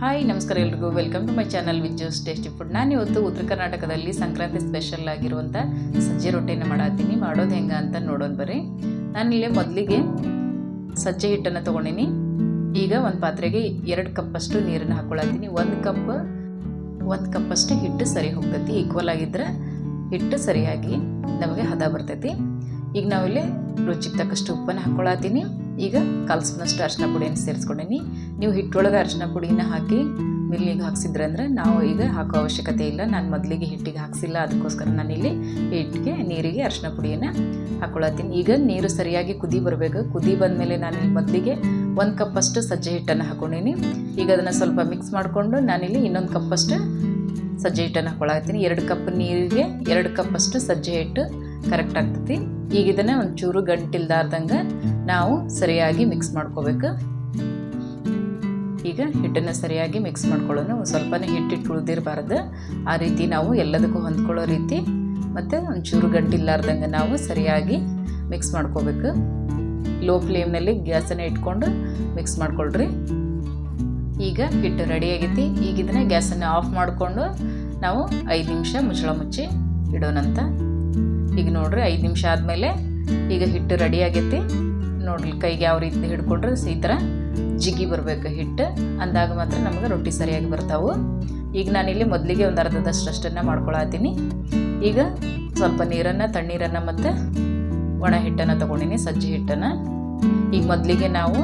Hi, ನಮಸ್ಕಾರ ಎಲ್ರಿಗೂ. Welcome to my channel with Jo's tasty food ನಾನು ಇವತ್ತು ಉತ್ತರ ಕರ್ನಾಟಕದಲ್ಲಿ ಸಂಕ್ರಾಂತಿ ಸ್ಪೆಷಲ್ ಆಗಿರುವಂಥ ಸಜ್ಜೆ ರೊಟ್ಟಿನ ಮಾಡತ್ತೀನಿ. ಮಾಡೋದು ಹೆಂಗೆ ಅಂತ ನೋಡೋಣ ಬರ್ರಿ. ಇಲ್ಲೇ ಮೊದಲಿಗೆ ಸಜ್ಜೆ ಹಿಟ್ಟನ್ನು ತೊಗೊಂಡಿನಿ. ಈಗ ಒಂದು ಪಾತ್ರೆಗೆ ಎರಡು ಕಪ್ಪಷ್ಟು ನೀರನ್ನು ಹಾಕ್ಕೊಳತ್ತೀನಿ ಒಂದು ಕಪ್, ಒಂದು ಕಪ್ಪಷ್ಟು ಹಿಟ್ಟು ಸರಿ ಹೋಗ್ತೈತಿ. ಈಕ್ವಲ್ ಆಗಿದ್ರೆ ಹಿಟ್ಟು ಸರಿಯಾಗಿ ನಮಗೆ ಹದ ಬರ್ತೈತಿ. ಈಗ ನಾವಿಲ್ಲಿ ರುಚಿಗೆ ತಕ್ಕಷ್ಟು ಉಪ್ಪನ್ನು ಹಾಕ್ಕೊಳತ್ತೀನಿ ಈಗ ಕಲಸಿನಷ್ಟು ಅರಿಶಿನ ಪುಡಿಯನ್ನು ಸೇರಿಸ್ಕೊಂಡೀನಿ. ನೀವು ಹಿಟ್ಟೊಳಗೆ ಅರಿಶಿನ ಪುಡಿನ ಹಾಕಿ ಮಿಲ್ಲಿಗೆ ಹಾಕ್ಸಿದ್ರೆ ಅಂದರೆ ನಾವು ಈಗ ಹಾಕೋ ಅವಶ್ಯಕತೆ ಇಲ್ಲ. ನಾನು ಮೊದಲಿಗೆ ಹಿಟ್ಟಿಗೆ ಹಾಕ್ಸಿಲ್ಲ, ಅದಕ್ಕೋಸ್ಕರ ನಾನಿಲ್ಲಿ ಹಿಟ್ಟಿಗೆ, ನೀರಿಗೆ ಅರಿಶಿನ ಪುಡಿಯನ್ನು ಹಾಕ್ಕೊಳತ್ತೀನಿ ಈಗ ನೀರು ಸರಿಯಾಗಿ ಕುದಿ ಬರಬೇಕು. ಕುದಿ ಬಂದಮೇಲೆ ನಾನು ಮೊದಲಿಗೆ ಒಂದು ಕಪ್ಪಷ್ಟು ಸಜ್ಜೆ ಹಿಟ್ಟನ್ನು ಹಾಕ್ಕೊಂಡೀನಿ ಈಗ ಅದನ್ನು ಸ್ವಲ್ಪ ಮಿಕ್ಸ್ ಮಾಡಿಕೊಂಡು ನಾನಿಲ್ಲಿ ಇನ್ನೊಂದು ಕಪ್ಪಷ್ಟು ಸಜ್ಜೆ ಹಿಟ್ಟನ್ನು ಹಾಕ್ಕೊಳತ್ತೀನಿ ಎರಡು ಕಪ್ ನೀರಿಗೆ ಎರಡು ಕಪ್ಪಷ್ಟು ಸಜ್ಜೆ ಹಿಟ್ಟು ಕರೆಕ್ಟ್ ಆಗ್ತೈತಿ. ಈಗ ಇದನ್ನು ಒಂಚೂರು ಗಂಟಿಲ್ದಾರ್ದಂಗೆ ನಾವು ಸರಿಯಾಗಿ ಮಿಕ್ಸ್ ಮಾಡ್ಕೋಬೇಕು. ಈಗ ಹಿಟ್ಟನ್ನು ಸರಿಯಾಗಿ ಮಿಕ್ಸ್ ಮಾಡ್ಕೊಳ್ಳೋಣ. ಸ್ವಲ್ಪನೇ ಹಿಟ್ಟಿಟ್ಟು ಉಳಿದಿರಬಾರ್ದು. ಆ ರೀತಿ ನಾವು ಎಲ್ಲದಕ್ಕೂ ಹೊಂದ್ಕೊಳ್ಳೋ ರೀತಿ ಮತ್ತು ಒಂಚೂರು ಗಂಟಿಲ್ಲಾರ್ದಂಗೆ ನಾವು ಸರಿಯಾಗಿ ಮಿಕ್ಸ್ ಮಾಡ್ಕೋಬೇಕು. ಲೋ ಫ್ಲೇಮ್ನಲ್ಲಿ ಗ್ಯಾಸನ್ನು ಇಟ್ಕೊಂಡು ಮಿಕ್ಸ್ ಮಾಡ್ಕೊಳ್ರಿ. ಈಗ ಹಿಟ್ಟು ರೆಡಿ ಆಗೈತಿ. ಈಗ ಇದನ್ನ ಗ್ಯಾಸನ್ನು ಆಫ್ ಮಾಡಿಕೊಂಡು ನಾವು ಐದು ನಿಮಿಷ ಮುಚ್ಚಳ ಮುಚ್ಚಿ ಇಡೋಣಂತ. ಈಗ ನೋಡ್ರಿ ಐದು ನಿಮಿಷ ಆದಮೇಲೆ ಈಗ ಹಿಟ್ಟು ರೆಡಿ ಆಗೈತಿ. ನೋಡ್ರಿ ಕೈಗೆ ಯಾವ ರೀತಿ ಹಿಡ್ಕೊಂಡ್ರೆ ಈ ಥರ ಜಿಗಿ ಬರಬೇಕು ಹಿಟ್ಟು. ಅಂದಾಗ ಮಾತ್ರ ನಮಗೆ ರೊಟ್ಟಿ ಸರಿಯಾಗಿ ಬರ್ತಾವೆ. ಈಗ ನಾನಿಲ್ಲಿ ಮೊದಲಿಗೆ ಒಂದು ಅಷ್ಟನ್ನ ಮಾಡ್ಕೊಳತ್ತೀನಿ ಈಗ ಸ್ವಲ್ಪ ನೀರನ್ನು, ತಣ್ಣೀರನ್ನು ಮತ್ತು ಒಣ ಹಿಟ್ಟನ್ನು ತೊಗೊಂಡಿನಿ, ಸಜ್ಜೆ ಹಿಟ್ಟನ್ನು. ಈಗ ಮೊದಲಿಗೆ ನಾವು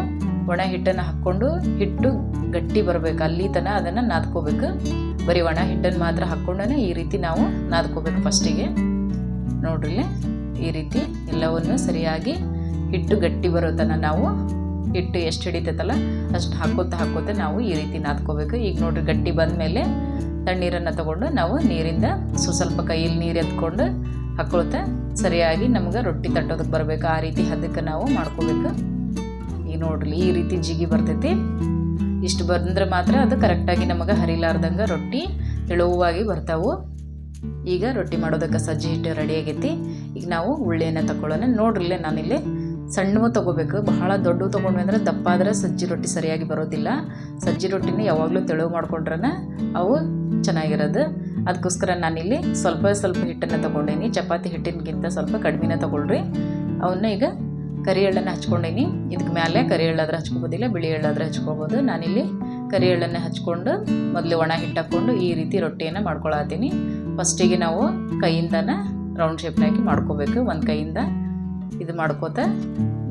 ಒಣ ಹಿಟ್ಟನ್ನು ಹಾಕ್ಕೊಂಡು ಹಿಟ್ಟು ಗಟ್ಟಿ ಬರಬೇಕು, ಅಲ್ಲಿ ತನ ಅದನ್ನು ನಾದ್ಕೋಬೇಕು. ಬರೀ ಒಣ ಹಿಟ್ಟನ್ನು ಮಾತ್ರ ಹಾಕ್ಕೊಂಡೇ ಈ ರೀತಿ ನಾವು ನಾದ್ಕೋಬೇಕು ಫಸ್ಟಿಗೆ ನೋಡ್ರಿ ಈ ರೀತಿ ಎಲ್ಲವನ್ನು ಸರಿಯಾಗಿ ಹಿಟ್ಟು ಗಟ್ಟಿ ಬರೋ ತನಕ ನಾವು ಹಿಟ್ಟು ಎಷ್ಟು ಹಿಡಿತೈತಲ್ಲ, ಅಷ್ಟು ಹಾಕೋತಾ ಹಾಕೋತಾ ನಾವು ಈ ರೀತಿ ನಾದ್ಕೋಬೇಕು. ಈಗ ನೋಡ್ರಿ, ಗಟ್ಟಿ ಬಂದ ಮೇಲೆ ತಣ್ಣೀರನ್ನು ತಗೊಂಡು ನಾವು ನೀರಿಂದ ಸೊ ಸ್ವಲ್ಪ ಕೈಯಲ್ಲಿ ನೀರು ಎತ್ಕೊಂಡು ಹಾಕೊಳ್ತಾ ಸರಿಯಾಗಿ ನಮ್ಗೆ ರೊಟ್ಟಿ ತಟ್ಟೋದಕ್ಕೆ ಬರಬೇಕು. ಆ ರೀತಿ ಹದಕ್ಕೆ ನಾವು ಮಾಡ್ಕೋಬೇಕು. ಈಗ ನೋಡ್ರಿ, ಈ ರೀತಿ ಜಿಗಿ ಬರ್ತೈತಿ. ಇಷ್ಟು ಬಂದ್ರೆ ಮಾತ್ರ ಅದು ಕರೆಕ್ಟಾಗಿ ನಮಗೆ ಹರಿಲಾರ್ದಂಗೆ ರೊಟ್ಟಿ ತೆಳುವಾಗಿ ಬರ್ತಾವು. ಈಗ ರೊಟ್ಟಿ ಮಾಡೋದಕ್ಕೆ ಸಜ್ಜೆ ಹಿಟ್ಟು ರೆಡಿ ಆಗೈತಿ. ಈಗ ನಾವು ಉಳ್ಳಿಯನ್ನು ತಗೊಳ್ಳೋಣ ನೋಡ್ರಿಲ್ಲೇ ನಾನಿಲ್ಲಿ ಸಣ್ಣವು ತೊಗೋಬೇಕು. ಬಹಳ ದೊಡ್ಡವು ತೊಗೊಂಡ್ವಿ ಅಂದರೆ ದಪ್ಪ ಆದರೆ ಸಜ್ಜಿ ರೊಟ್ಟಿ ಸರಿಯಾಗಿ ಬರೋದಿಲ್ಲ. ಸಜ್ಜಿ ರೊಟ್ಟಿನ ಯಾವಾಗಲೂ ತೆಳುವು ಮಾಡ್ಕೊಂಡ್ರೆ ಅವು ಚೆನ್ನಾಗಿರೋದು. ಅದಕ್ಕೋಸ್ಕರ ನಾನಿಲ್ಲಿ ಸ್ವಲ್ಪ ಸ್ವಲ್ಪ ಹಿಟ್ಟನ್ನು ತೊಗೊಂಡೇನಿ. ಚಪಾತಿ ಹಿಟ್ಟಿನಗಿಂತ ಸ್ವಲ್ಪ ಕಡಿಮೆನ ತೊಗೊಳ್ರಿ. ಅವನ್ನ ಈಗ ಕರಿ ಎಳ್ಳನ್ನು ಹಚ್ಕೊಂಡೇನಿ. ಇದಕ್ಕೆ ಮೇಲೆ ಕರಿ ಎಳ್ಳಾದ್ರೆ ಹಚ್ಕೋಬೋದಿಲ್ಲ, ಬಿಳಿ ಎಳ್ಳಾದ್ರೆ ಹಚ್ಕೋಬೋದು. ನಾನಿಲ್ಲಿ ಕರಿ ಎಳ್ಳನ್ನು ಹಚ್ಕೊಂಡು ಮೊದಲು ಒಣ ಹಿಟ್ಟು ಹಾಕ್ಕೊಂಡು ಈ ರೀತಿ ರೊಟ್ಟಿಯನ್ನು ಮಾಡ್ಕೊಳತ್ತೀನಿ. ಫಸ್ಟಿಗೆ ನಾವು ಕೈಯಿಂದನ ರೌಂಡ್ ಶೇಪ್ನಾಗಿ ಮಾಡ್ಕೋಬೇಕು. ಒಂದು ಕೈಯಿಂದ ಇದು ಮಾಡ್ಕೋತ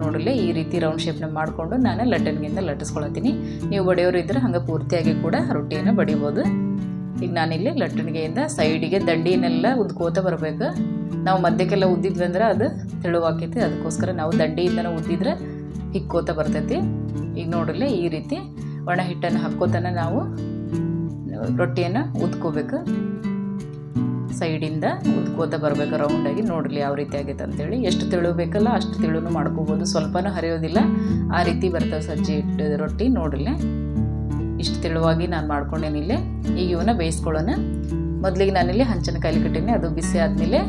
ನೋಡಲಿ ಈ ರೀತಿ ರೌಂಡ್ ಶೇಪ್ನ ಮಾಡಿಕೊಂಡು ನಾನು ಲಟ್ಟನ್ಗಿಂತ ಲಟ್ಟಿಸ್ಕೊಳತ್ತೀನಿ. ನೀವು ಬಡಿಯೋರು ಇದ್ರೆ ಹಂಗೆ ಪೂರ್ತಿಯಾಗಿ ಕೂಡ ರೊಟ್ಟಿಯನ್ನು ಬಡಿಬೋದು. ಈಗ ನಾನಿಲ್ಲಿ ಲಟ್ಟಣಿಗೆಯಿಂದ ಸೈಡಿಗೆ ದಂಡಿನೆಲ್ಲ ಉದ್ಕೋತ ಬರಬೇಕು. ನಾವು ಮಧ್ಯಕ್ಕೆಲ್ಲ ಉದ್ದಿದ್ವಿ ಅಂದ್ರೆ ಅದು ತೆಳುವಾಕೈತಿ ಅದಕ್ಕೋಸ್ಕರ ನಾವು ದಂಡಿಯಿಂದನೇ ಉದ್ದಿದ್ರೆ ಹಿಕ್ಕೋತ ಬರ್ತೈತಿ. ಈಗ ನೋಡಲಿ ಈ ರೀತಿ ಒಣ ಹಿಟ್ಟನ್ನು ಹಾಕ್ಕೋತನ ನಾವು ರೊಟ್ಟಿಯನ್ನು ಉದ್ಕೋಬೇಕು. ಸೈಡಿಂದ ಉದ್ಕೋತ ಬರಬೇಕು ರೌಂಡಾಗಿ ನೋಡಲಿ ಯಾವ ರೀತಿ ಆಗೈತೆ ಅಂತೇಳಿ. ಎಷ್ಟು ತೆಳು ಬೇಕಲ್ಲ ಅಷ್ಟು ತಿಳುನು ಮಾಡ್ಕೋಬೋದು. ಸ್ವಲ್ಪನೂ ಹರಿಯೋದಿಲ್ಲ. ಆ ರೀತಿ ಬರ್ತವೆ ಸಜ್ಜಿ ಇಟ್ಟು ರೊಟ್ಟಿ. ನೋಡಲಿ. ಇಷ್ಟು ತೆಳುವಾಗಿ ನಾನು ಮಾಡ್ಕೊಂಡೇನಿಲ್ಲೇ ಈಗ ಇವನ್ನ ಬೇಯಿಸ್ಕೊಳ್ಳೋಣ. ಮೊದಲಿಗೆ ನಾನಿಲ್ಲಿ ಹಂಚನ ಕಾಯಿಲೆ ಕಟ್ಟೀನಿ. ಅದು ಬಿಸಿ ಆದಮೇಲೆ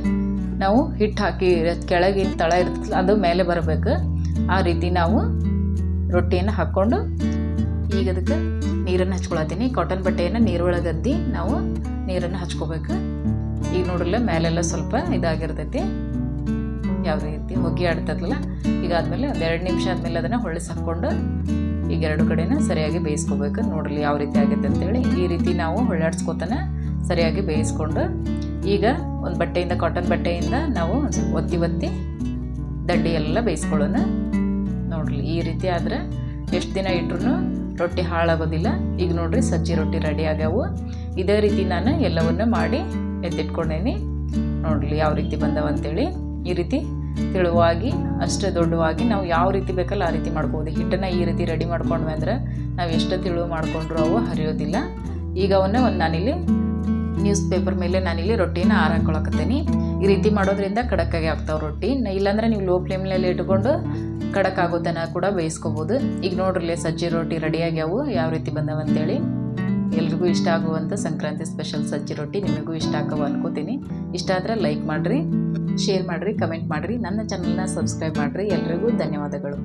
ನಾವು ಹಿಟ್ಟು ಹಾಕಿ ಕೆಳಗಿನ ತಳ ಇರ್ತಲ್ಲ ಅದು ಮೇಲೆ ಬರಬೇಕು. ಆ ರೀತಿ ನಾವು ರೊಟ್ಟಿಯನ್ನು ಹಾಕ್ಕೊಂಡು ಈಗ ಅದಕ್ಕೆ ನೀರನ್ನು ಹಚ್ಕೊಳತ್ತೀನಿ. ಕಾಟನ್ ಬಟ್ಟೆಯನ್ನು ನೀರೊಳಗದ್ದಿ ನಾವು ನೀರನ್ನು ಹಚ್ಕೋಬೇಕು. ಈಗ ನೋಡಲ್ಲ ಮೇಲೆಲ್ಲ ಸ್ವಲ್ಪ ಇದಾಗಿರ್ತೈತಿ. ಯಾವ ರೀತಿ ಹೊಗೆ ಆಡ್ತದಲ್ಲ ಈಗ ಆದಮೇಲೆ ಒಂದು ಎರಡು ನಿಮಿಷ ಆದಮೇಲೆ ಅದನ್ನು ಹೊಳ್ಳಿಸಿ ಹಾಕ್ಕೊಂಡು ಈಗ ಎರಡು ಕಡೆನ ಸರಿಯಾಗಿ ಬೇಯಿಸ್ಕೋಬೇಕು. ನೋಡ್ರಿ ಯಾವ ರೀತಿ ಆಗೈತೆ ಅಂತೇಳಿ ಈ ರೀತಿ ನಾವು ಹೊಳ್ಳಾಡ್ಸ್ಕೊತಾನೆ ಸರಿಯಾಗಿ ಬೇಯಿಸ್ಕೊಂಡು ಈಗ ಒಂದು ಬಟ್ಟೆಯಿಂದ ಕಾಟನ್ ಬಟ್ಟೆಯಿಂದ ನಾವು ಒತ್ತಿ ಒತ್ತಿ ದಡ್ಡಿ ಎಲ್ಲ ಬೇಯಿಸ್ಕೊಳ್ಳೋಣ. ನೋಡ್ರಿ ಈ ರೀತಿ ಆದ್ರೆ ಎಷ್ಟು ದಿನ ಇಟ್ರು ರೊಟ್ಟಿ ಹಾಳಾಗೋದಿಲ್ಲ. ಈಗ ನೋಡ್ರಿ ಸಜ್ಜಿ ರೊಟ್ಟಿ ರೆಡಿ ಆಗ್ಯಾವು. ಇದೇ ರೀತಿ ನಾನು ಎಲ್ಲವನ್ನು ಮಾಡಿ ಎತ್ತಿಟ್ಕೊಂಡೇನಿ. ನೋಡ್ರಿ ಯಾವ ರೀತಿ ಬಂದವ ಅಂತೇಳಿ ಈ ರೀತಿ ತೆಳುವಾಗಿ, ಅಷ್ಟು ದೊಡ್ಡವಾಗಿ ನಾವು ಯಾವ ರೀತಿ ಬೇಕಲ್ಲ ಆ ರೀತಿ ಮಾಡ್ಕೋಬೋದು ಹಿಟ್ಟನ್ನು ಈ ರೀತಿ ರೆಡಿ ಮಾಡ್ಕೊಂಡ್ವಿ ಅಂದ್ರೆ ನಾವು ಎಷ್ಟು ತಿಳುವು ಮಾಡಿಕೊಂಡ್ರು ಅವು ಹರಿಯೋದಿಲ್ಲ. ಈಗ ಅವನ್ನ ಒಂದು ನಾನಿಲ್ಲಿ ನ್ಯೂಸ್ ಪೇಪರ್ ಮೇಲೆ ನಾನಿಲ್ಲಿ ರೊಟ್ಟಿನ ಆರ ಹಾಕೊಳಕತ್ತೀನಿ ಈ ರೀತಿ ಮಾಡೋದ್ರಿಂದ ಕಡಕ್ಕಾಗಿ ಆಗ್ತಾವೆ ರೊಟ್ಟಿ. ಇಲ್ಲಾಂದ್ರೆ ನೀವು ಲೋ ಫ್ಲೇಮ್ನಲ್ಲಿ ಇಟ್ಕೊಂಡು ಕಡಕ್ ಕೂಡ ಬೇಯಿಸ್ಕೋಬೋದು. ಈಗ ನೋಡ್ರಲ್ಲೇ ಸಜ್ಜೆ ರೊಟ್ಟಿ ರೆಡಿ ಆಗ್ಯಾವು. ಯಾವ ರೀತಿ ಬಂದವ ಅಂತೇಳಿ. ಎಲ್ರಿಗೂ ಇಷ್ಟ ಆಗುವಂಥ ಸಂಕ್ರಾಂತಿ ಸ್ಪೆಷಲ್ ಸಜ್ಜಿ ರೊಟ್ಟಿ ನಿಮಗೂ ಇಷ್ಟ ಆಗವ ಅನ್ಕೋತೀನಿ. ಇಷ್ಟ ಆದರೆ ಲೈಕ್ ಮಾಡಿರಿ ಶೇರ್ ಮಾಡಿರಿ ಕಮೆಂಟ್ ಮಾಡಿರಿ, ನನ್ನ ಚಾನಲ್ನ ಸಬ್ಸ್ಕ್ರೈಬ್ ಮಾಡಿರಿ. ಎಲ್ರಿಗೂ ಧನ್ಯವಾದಗಳು.